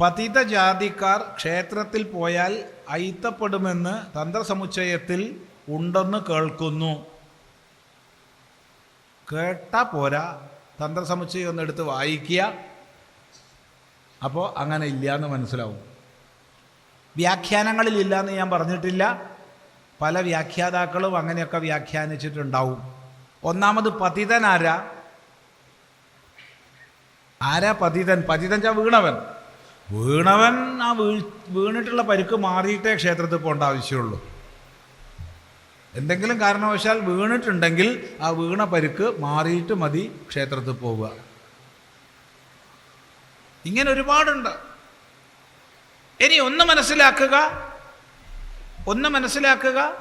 പതിത ജാതിക്കാർ ക്ഷേത്രത്തിൽ പോയാൽ അയിത്തപ്പെടുമെന്ന് തന്ത്രസമുച്ചയത്തിൽ ഉണ്ടെന്ന് കേൾക്കുന്നു. കേട്ട പോരാ. തന്ത്രസമുച്ചയം ഒന്ന് എടുത്ത് വായിക്കുക. അപ്പോൾ അങ്ങനെ ഇല്ല എന്ന് മനസ്സിലാവും. വ്യാഖ്യാനങ്ങളിൽ ഇല്ല എന്ന് ഞാൻ പറഞ്ഞിട്ടില്ല. പല വ്യാഖ്യാതാക്കളും അങ്ങനെയൊക്കെ വ്യാഖ്യാനിച്ചിട്ടുണ്ടാവും. ഒന്നാമത് പതിതനാരാ? ആരാ ആരാ പതിതൻ? പതിതൻ ചാ വീണവൻ. വീണവൻ ആ വീ വീണിട്ടുള്ള പരുക്ക് മാറിയിട്ടേ ക്ഷേത്രത്തിൽ പോകേണ്ട ആവശ്യമുള്ളൂ. എന്തെങ്കിലും കാരണവശാൽ വീണിട്ടുണ്ടെങ്കിൽ ആ വീണ പരുക്ക് മാറിയിട്ട് മതി ക്ഷേത്രത്തിൽ പോവുക. ഇങ്ങനെ ഒരുപാടുണ്ട്. ഇനി ഒന്ന് മനസ്സിലാക്കുക ഒന്ന് മനസ്സിലാക്കുക.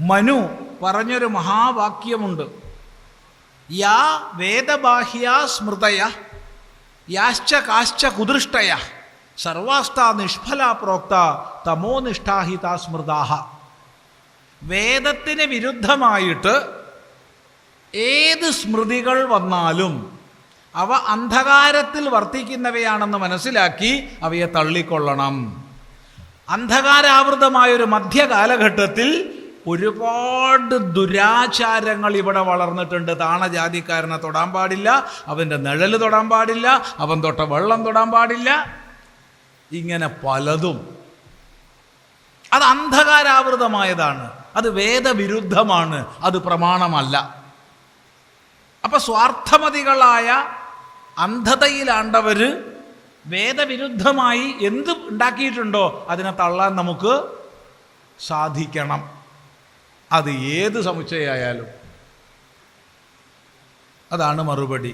മനു പറഞ്ഞൊരു മഹാവാക്യമുണ്ട്. യാ വേദബാഹ്യ സ്മൃതയ യാശ്ച കാശ്ച കുദൃഷ്ടയ. സർവാസ്ഥ നിഷ്ഫല പ്രോക്ത തമോനിഷ്ഠാഹിത സ്മൃതാഹ. വേദത്തിന് വിരുദ്ധമായിട്ട് ഏത് സ്മൃതികൾ വന്നാലും അവ അന്ധകാരത്തിൽ വർത്തിക്കുന്നവയാണെന്ന് മനസ്സിലാക്കി അവയെ തള്ളിക്കൊള്ളണം. അന്ധകാരാവൃതമായൊരു മധ്യകാലഘട്ടത്തിൽ ഒരുപാട് ദുരാചാരങ്ങൾ ഇവിടെ വളർന്നിട്ടുണ്ട്. താണജാതിക്കാരനെ തൊടാൻ പാടില്ല അവന്റെ നിഴൽ തൊടാൻ പാടില്ല അവൻ തൊട്ട വെള്ളം തൊടാൻ പാടില്ല. ഇങ്ങനെ പലതും. അത് അന്ധകാരാവൃതമായതാണ്. അത് വേദവിരുദ്ധമാണ്. അത് പ്രമാണമല്ല. അപ്പൊ സ്വാർത്ഥമതികളായ അന്ധതയിലാണ്ടവര് വേദവിരുദ്ധമായി എന്ത് ഉണ്ടാക്കിയിട്ടുണ്ടോ? അതിനെ തള്ളാൻ നമുക്ക് സാധിക്കണം. അത് ഏത് സമുച്ചയായാലും അതാണ് മറുപടി.